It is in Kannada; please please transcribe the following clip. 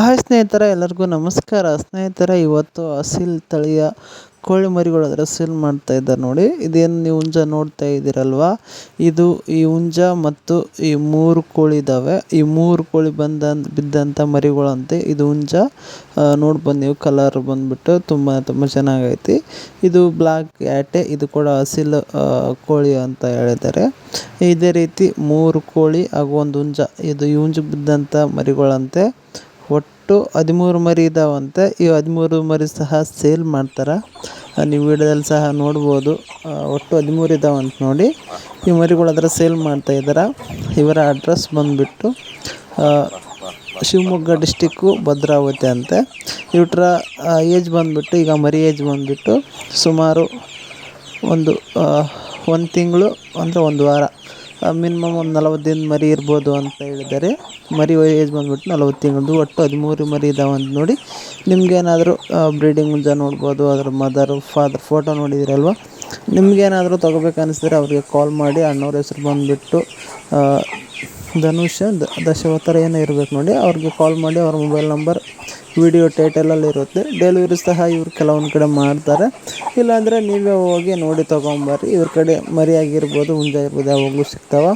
ಹಾಯ್ ಸ್ನೇಹಿತರೆ, ಎಲ್ಲರಿಗೂ ನಮಸ್ಕಾರ. ಸ್ನೇಹಿತರೆ, ಇವತ್ತು ಅಸೀಲ್ ತಳಿಯ ಕೋಳಿ ಮರಿಗಳು ಅದರ ಸೇಲ್ ಮಾಡ್ತಾ ಇದ್ದಾರೆ ನೋಡಿ. ಇದೇನು ನೀವು ಹುಂಜ ನೋಡ್ತಾ ಇದ್ದೀರಲ್ವ? ಇದು ಈ ಹುಂಜ ಮತ್ತು ಈ ಮೂರು ಕೋಳಿ ಇದ್ದಾವೆ ಈ ಮೂರು ಕೋಳಿ ಬಂದ ಬಿದ್ದಂಥ ಮರಿಗಳಂತೆ ಇದು ಹುಂಜ. ನೋಡ್ಬೋದು ನೀವು ಕಲರ್ ಬಂದ್ಬಿಟ್ಟು ತುಂಬ ತುಂಬ ಚೆನ್ನಾಗೈತಿ. ಇದು ಬ್ಲ್ಯಾಕ್ ಯಾಟೆ ಇದು ಕೂಡ ಹಸಿಲು ಕೋಳಿ ಅಂತ ಹೇಳಿದ್ದಾರೆ. ಇದೇ ರೀತಿ ಮೂರು ಕೋಳಿ ಹಾಗೂ ಒಂದು ಹುಂಜ. ಇದು ಈ ಹುಂಜ ಬಿದ್ದಂಥ ಮರಿಗಳಂತೆ. ಒಟ್ಟು ಹದಿಮೂರು ಮರಿ ಇದಾವಂತೆ. ಈ ಹದಿಮೂರು ಮರಿ ಸಹ ಸೇಲ್ ಮಾಡ್ತಾರೆ. ನೀವು ವಿಡಿಯೋದಲ್ಲಿ ಸಹ ನೋಡ್ಬೋದು. ಒಟ್ಟು ಹದಿಮೂರು ಇದಾವಂತ ನೋಡಿ. ಈ ಮರಿಗಳು ಅದರ ಸೇಲ್ ಮಾಡ್ತಾ ಇದ್ದಾರೆ ಇವರ ಅಡ್ರೆಸ್ ಬಂದುಬಿಟ್ಟು ಶಿವಮೊಗ್ಗ ಡಿಸ್ಟಿಕ್ಕು ಭದ್ರಾವತಿ ಅಂತೆ. ಇವ್ರ ಏಜ್ ಬಂದುಬಿಟ್ಟು, ಈಗ ಮರಿ ಏಜ್ ಬಂದುಬಿಟ್ಟು ಸುಮಾರು ಒಂದು ಒಂದು ತಿಂಗಳು ಅಂದರೆ ಒಂದು ವಾರ. ಮಿನಿಮಮ್ ಒಂದು ನಲವತ್ತು ದಿನ ಮರಿ ಇರ್ಬೋದು ಅಂತ ಹೇಳಿದ್ದಾರೆ. ಮರಿ ಏಜ್ ಬಂದ್ಬಿಟ್ಟು ನಲವತ್ತು ತಿಂಗಳದ್ದು, ಒಟ್ಟು ಹದಿಮೂರು ಮರಿ ಇದಾವೆ ಅಂತ ನೋಡಿ. ನಿಮ್ಗೇನಾದರೂ ಬ್ರೀಡಿಂಗ್ ಮುಂಜಾ ನೋಡ್ಬೋದು, ಅದ್ರ ಮದರ್ ಫಾದರ್ ಫೋಟೋ ನೋಡಿದಿರಲ್ವ? ನಿಮ್ಗೇನಾದರೂ ತೊಗೋಬೇಕನ್ನಿಸಿದ್ರೆ ಅವರಿಗೆ ಅವ್ರಿಗೆ ಕಾಲ್ ಮಾಡಿ, ಅಣ್ಣವ್ರ ಹೆಸ್ರು ಬಂದುಬಿಟ್ಟು ಧನುಷ ದಶಾವತಾರ ಏನೋ ಇರಬೇಕು ನೋಡಿ, ಅವ್ರಿಗೆ ಕಾಲ್ ಮಾಡಿ, ಅವ್ರ ಮೊಬೈಲ್ ನಂಬರ್ ವಿಡಿಯೋ ಟೈಟಲಲ್ಲಿ ಇರುತ್ತೆ. ಡೆಲಿವರಿ ಸಹ ಇವ್ರು ಕೆಲವೊಂದು ಕಡೆ ಮಾಡ್ತಾರೆ. ಇಲ್ಲಾಂದರೆ ನೀವೇ ಹೋಗಿ ನೋಡಿ ತೊಗೊಂಬರ್ರಿ. ಇವ್ರ ಕಡೆ ಮರಿಯಾಗಿರ್ಬೋದು ಹುಂಜ ಇರ್ಬೋದು, ಯಾವಾಗಲೂ ಸಿಗ್ತಾವೆ.